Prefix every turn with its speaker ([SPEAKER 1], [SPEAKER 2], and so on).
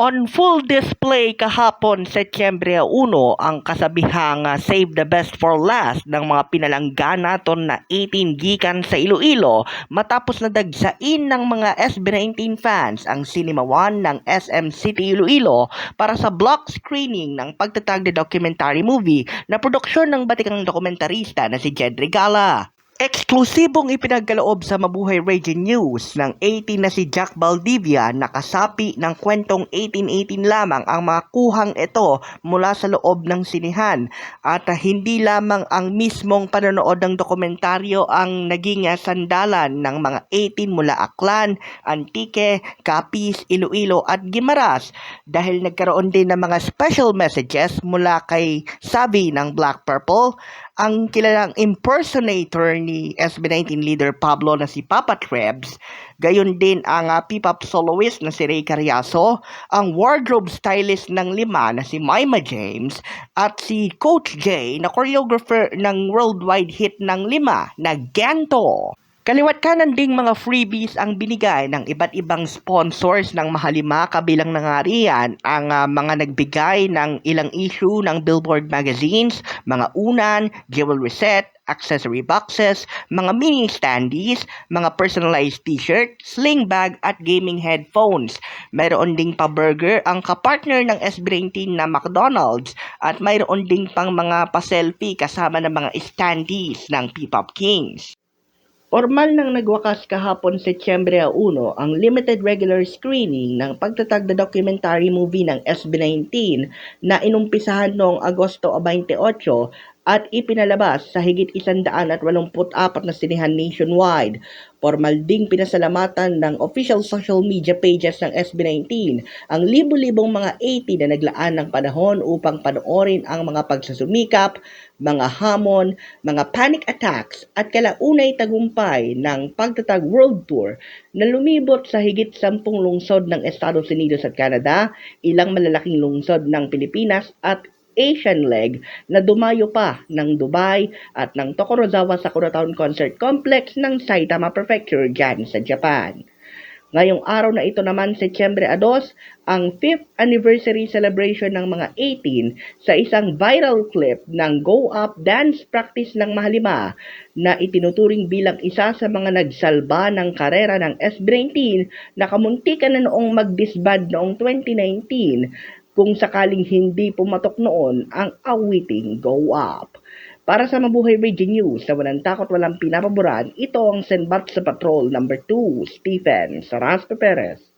[SPEAKER 1] On full display kahapon Setyembre 1 ang kasabihang ah, Save the Best for Last ng mga pinalanggana ton na 18 gikan sa Iloilo matapos na dagsain ng mga SB19 fans ang Cinema 1 ng SM City Iloilo para sa block screening ng pagtatag na documentary movie na produksyon ng batikang dokumentarista na si Jed Regala. Eksklusibong ipinagkaloob sa Mabuhay Radio News ng 18 na si Jack Valdivia na kasapi ng kwentong 1818 lamang ang mga kuhang ito mula sa loob ng sinihan. At ah, hindi lamang ang mismong panonood ng dokumentaryo ang naging ah, sandalan ng mga 18 mula Aklan, Antique, Capiz, Iloilo at Gimaras dahil nagkaroon din ng mga special messages mula kay Sabi ng Black Purple. Ang kilalang impersonator ni SB19 leader Pablo na si Papa Trebs, gayon din ang uh, P-pop soloist na si Ray Carriazo, ang wardrobe stylist ng lima na si Maima James, at si Coach J na choreographer ng worldwide hit ng lima na Gento. Kaliwat kanan ding mga freebies ang binigay ng iba't ibang sponsors ng Mahalima kabilang na ang ah, mga nagbigay ng ilang issue ng Billboard magazines, mga unan, jewelry set, accessory boxes, mga mini standees, mga personalized t-shirt, sling bag at gaming headphones. Mayroon ding pa-burger ang kapartner ng SB19 na McDonald's at mayroon ding pang mga pa-selfie kasama ng mga standees ng P-Pop Kings. Formal nang nagwakas kahapon Setyembre 1 ang limited regular screening ng pagtatag na documentary movie ng SB19 na inumpisahan noong Agosto 28 at ipinalabas sa higit 184 na sinihan nationwide. Formal ding pinasalamatan ng official social media pages ng SB19 ang libu-libong mga 80 na naglaan ng panahon upang panoorin ang mga pagsusumikap, mga hamon, mga panic attacks at kalaunay tagumpay ng pagtatag world tour na lumibot sa higit 10 lungsod ng Estados Unidos at Canada, ilang malalaking lungsod ng Pilipinas at Asian leg na dumayo pa ng Dubai at ng Tokorozawa Sakura Town Concert Complex ng Saitama Prefecture dyan sa Japan. Ngayong araw na ito naman, Setyembre 2, ang 5th anniversary celebration ng mga 18 sa isang viral clip ng Go Up dance practice ng Mahalima na itinuturing bilang isa sa mga nagsalba ng karera ng SB19 na kamuntikan na noong mag-disband noong 2019 kung sakaling hindi pumatok noon ang awiting Go Up. Para sa Mabuhay Radio News na walang takot walang pinapaboran, ito ang Senbat sa Patrol number 2, Stephen Saraspe Perez.